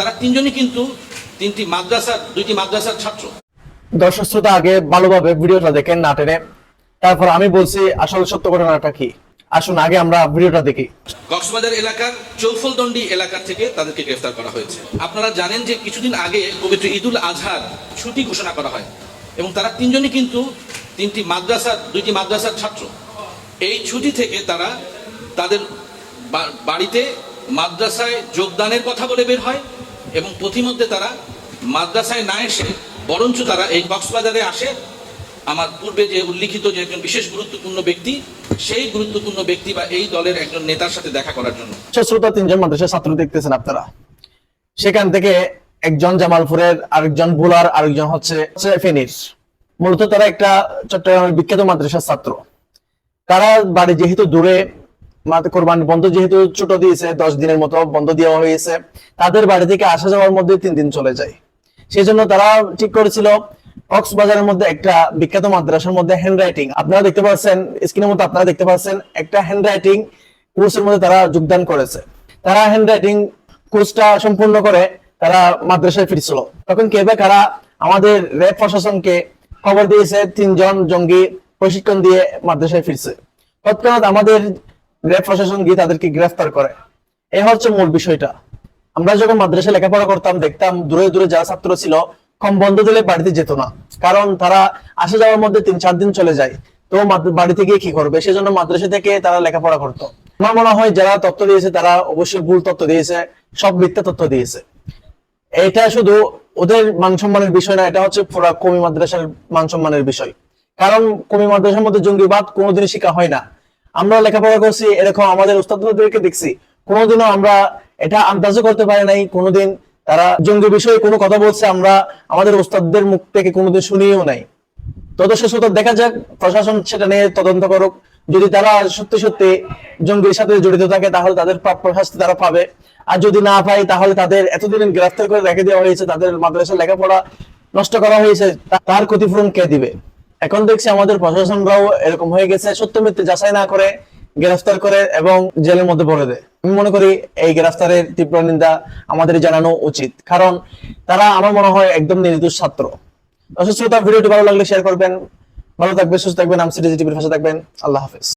তারা তিনজনই কিন্তু তিনটি মাদ্রাসার দুইটি মাদ্রাসার ছাত্র। দর্শক শ্রোতা আগে ভালোভাবে ভিডিওটা দেখেন না টেনে। তারপর আমি বলছি আসল সত্য ঘটনাটা কি? আসুন আগে আমরা ভিডিওটা দেখি। কক্সবাজার এলাকার চৌফলদন্ডি এলাকা থেকে তাদেরকে গ্রেফতার করা হয়েছে। আপনারা জানেন যে কিছুদিন আগে পবিত্র ঈদুল আজহার ছুটি ঘোষণা করা হয় এবং তারা তিনজনই কিন্তু তিনটি মাদ্রাসার দুইটি মাদ্রাসার ছাত্র। এই ছুটি থেকে তারা তাদের বাড়িতে মাদ্রাসায় যোগদানের কথা বলে বের হয়। এবং পথিমধ্যে তারা মাদ্রাসায় না এসে, বরঞ্চ তারা এই কক্সবাজারে আসে। আমার পূর্বে যে উল্লিখিত যে একজন বিশেষ গুরুত্বপূর্ণ ব্যক্তি, সেই গুরুত্বপূর্ণ ব্যক্তি বা এই দলের একজন নেতার সাথে দেখা করার জন্য। দর্শক শ্রোতা, তিনজন মাদ্রাসার ছাত্র দেখতেছেন আপনারা। সেখান থেকে একজন জামালপুরের, আরেকজন ভোলার, আরেকজন হচ্ছে ফেনীর। মূলত তারা একটা চট্টগ্রামের বিখ্যাত মাদ্রাসার ছাত্র। তারা বাড়ি যেহেতু দূরে কোরবানি বন্ধ যেহেতু ছোট দিয়েছে, দশ দিনের মতো বন্ধ দেওয়া হয়েছে, তাদের বাড়ি থেকে আসা যাওয়ার মধ্যে তিন দিন চলে যায়। সেই জন্য তারা ঠিক করেছিল, কক্সবাজারের মধ্যে একটা বিখ্যাত মাদ্রাসার মধ্যে হ্যান্ড রাইটিং আপনারা দেখতে পাচ্ছেন স্ক্রিনের মধ্যে আপনারা দেখতে পাচ্ছেন, একটা হ্যান্ড রাইটিং কোর্সের মধ্যে তারা যোগদান করেছে। তারা হ্যান্ড রাইটিং কোর্সটা সম্পূর্ণ করে তারা মাদ্রাসায় ফিরছিল। তখন কে বা কারা আমাদের র্যাব প্রশাসনকে খবর দিয়েছে, তিনজন জঙ্গি প্রশিক্ষণ দিয়ে মাদ্রাসায় ফিরছে। তৎক্ষণাৎ আমাদের র্যাব প্রশাসন গিয়ে তাদেরকে গ্রেফতার করে। এই হচ্ছে মূল বিষয়টা। আমরা যখন মাদ্রাসায় লেখাপড়া করতাম, দেখতাম দূরে দূরে যারা ছাত্র ছিল, কম বন্ধ দিলে বাড়িতে যেত না। কারণ তারা আসা যাওয়ার মধ্যে তিন চার দিন চলে যায়। তো বাড়িতে গিয়ে কি করবে? সেজন্য মাদ্রাসা থেকে তারা লেখাপড়া করতো। আমার মনে হয় যারা তথ্য দিয়েছে, তারা অবশ্যই ভুল তথ্য দিয়েছে, সব মিথ্যা তথ্য দিয়েছে। এটা শুধু ওদের মান সম্মানের বিষয় না, এটা হচ্ছে পুরা কমি মাদ্রাসার মান সম্মানের বিষয়। কারণ কমি মাদ্রাসার মধ্যে জঙ্গিবাদ কোনোদিনই শিখা হয় না। আমরা লেখাপড়া করছি, এরকম আমাদের উস্তাদদেরকে দেখছি। কোনোদিনও আমরা এটা আন্দাজও করতে পারি নাই, কোনোদিন তারা জঙ্গি বিষয়ে কোনো কথা বলছে, আমরা আমাদের উস্তাদদের মুখ থেকে কোনোদিন শুনিও নাই। তদস্য শ্রোতা দেখা যাক, প্রশাসন সেটা নিয়ে তদন্ত করুক। যদি তারা সত্যি সত্যি জঙ্গির সাথে জড়িত থাকে, তাহলে তাদের প্রাপ্য শাস্তি তারা পাবে। আর যদি না পায়, তাহলে তাদের এতদিন গ্রেফতার করে রেখে দেওয়া হয়েছে, তাদের মাদ্রাসা লেখাপড়া নষ্ট করা হয়েছে তার ক্ষতিপূরণ কে দিবে? এখন দেখছি আমাদের প্রশাসনরাও এরকম হয়ে গেছে। সত্য মিথ্যে যাচাই না করে গ্রেফতার করে এবং জেলের মধ্যে পড়ে দেয়। আমি মনে করি এই গ্রেফতারের তীব্র নিন্দা আমাদের জানানো উচিত। কারণ তারা আমার মনে হয় একদম নির্দোষ ছাত্র। শ্রোতা, ভিডিওটি ভালো লাগলে শেয়ার করবেন। ভালো থাকবে সুস্থ থাকবেন। আমি সিটিজি টিভির ভাষা থাকবেন। আল্লাহ হাফেজ।